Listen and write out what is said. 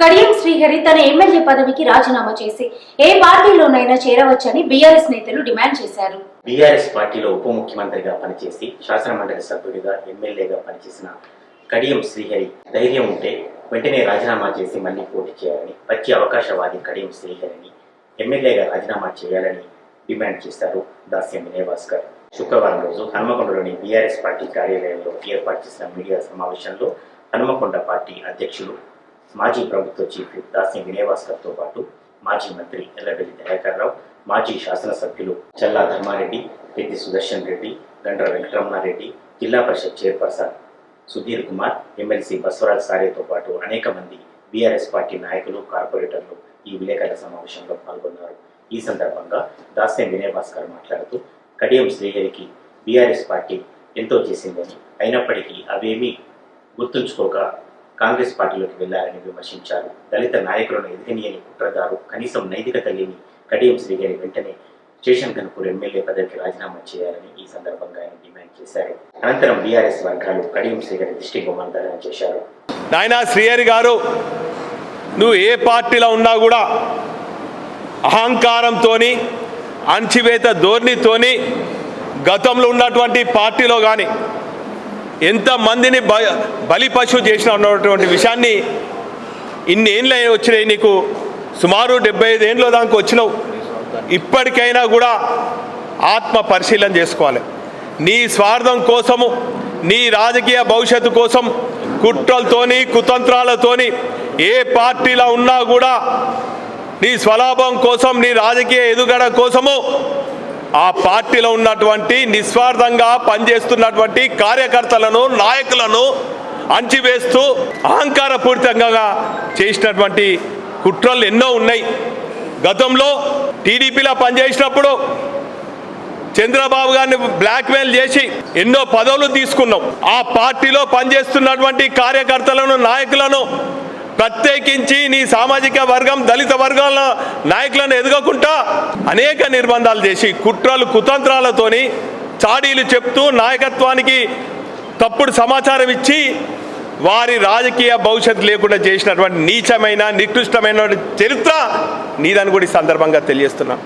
కడియం శ్రీహరి తన ఎమ్మెల్యే పదవికి రాజీనామా చేసి ఏ పార్టీలోనైనా చేరవచ్చని బీఆర్ఎస్ నేతలు డిమాండ్ చేశారు. బీఆర్ఎస్ పార్టీలో ఉప ముఖ్యమంత్రిగా పనిచేసి శాసనమండలి సభ్యుడిగా ఎమ్మెల్యేగా పనిచేసిన కడియం శ్రీహరి ధైర్యం ఉంటే వెంటనే రాజీనామా చేసి మళ్ళీ పోటీ చేయాలని వచ్చే అవకాశవాది కడియం శ్రీహరిని ఎమ్మెల్యేగా రాజీనామా చేయాలని డిమాండ్ చేశారు దాస్యం వినయ్ భాస్కర్ శుక్రవారం రోజు హనుమకొండలోని బీఆర్ఎస్ పార్టీ కార్యాలయంలో ఏర్పాటు చేసిన మీడియా సమావేశంలో హనుమకొండ పార్టీ అధ్యక్షులు మాజీ ప్రభుత్వ చీఫ్ విప్ దాస్యం తో పాటు మాజీ మంత్రి ఎర్రబెల్లి దయాకర్ రావు మాజీ శాసనసభ్యులు చల్లా ధర్మారెడ్డి పెద్ది సుదర్శన్ రెడ్డి గండ్ర వెంకటరమణారెడ్డి జిల్లా పరిషత్ చైర్పర్సన్ సుధీర్ కుమార్ ఎమ్మెల్సీ బస్వరాజ్ సారేతో పాటు అనేక మంది బీఆర్ఎస్ పార్టీ నాయకులు కార్పొరేటర్లు ఈ విలేకరుల సమావేశంలో పాల్గొన్నారు. ఈ సందర్భంగా దాస్యం వినయ్ భాస్కర్ మాట్లాడుతూ కడియం శ్రీహరికి బీఆర్ఎస్ పార్టీ ఎంతో చేసిందని అయినప్పటికీ అవేమీ గుర్తుంచుకోక కాంగ్రెస్ పార్టీలోకి వెళ్ళారని విమర్శించారు. దళిత నాయకులను ఎదిగనీయని కుట్రదారు కనీసం నైతికత లేని కడియం శ్రీగారి వెంటనే స్టేషన్ కనుపూర్ ఎమ్మెల్యే పదవికి రాజీనామా చేయాలని ఈ సందర్భంగా ఆయన డిమాండ్ చేశారు. అనంతరం బీఆర్ఎస్ వర్గాలు కడియం శ్రీగారి దృష్టి బొమ్మను చేశారు. నాయన శ్రీహరి గారు నువ్వు ఏ పార్టీలో ఉన్నా కూడా అహంకారంతో అణచివేత ధోరణితోని గతంలో ఉన్నటువంటి పార్టీలో కానీ ఎంతమందిని బ బలి పశువు చేసిన అన్నటువంటి విషయాన్ని ఇన్నేళ్ళు వచ్చినాయి నీకు. సుమారు డెబ్బై ఐదు ఏండ్ల దానికి వచ్చినావు. ఇప్పటికైనా కూడా ఆత్మ పరిశీలన చేసుకోవాలి. నీ స్వార్థం కోసము నీ రాజకీయ భవిష్యత్తు కోసం కుట్రలతోని కుతంత్రాలతోని ఏ పార్టీలో ఉన్నా కూడా నీ స్వలాభం కోసం నీ రాజకీయ ఎదుగడ కోసము ఆ పార్టీలో ఉన్నటువంటి నిస్వార్థంగా పనిచేస్తున్నటువంటి కార్యకర్తలను నాయకులను అంచివేస్తూ అహంకారపూరితంగా చేసినటువంటి కుట్రలు ఎన్నో ఉన్నాయి. గతంలో టీడీపీలో పనిచేసినప్పుడు చంద్రబాబు గారిని బ్లాక్మెయిల్ చేసి ఎన్నో పదవులు తీసుకున్నాం. ఆ పార్టీలో పనిచేస్తున్నటువంటి కార్యకర్తలను నాయకులను ప్రత్యేకించి నీ సామాజిక వర్గం దళిత వర్గాల నాయకులను ఎదగకుండా అనేక నిర్బంధాలు చేసి కుట్రలు కుతంత్రాలతోని చాడీలు చెప్తూ నాయకత్వానికి తప్పుడు సమాచారం ఇచ్చి వారి రాజకీయ భవిష్యత్తు లేకుండా చేసినటువంటి నీచమైన నికృష్టమైన చరిత్ర నీదని కూడా ఈ సందర్భంగా తెలియజేస్తున్నా.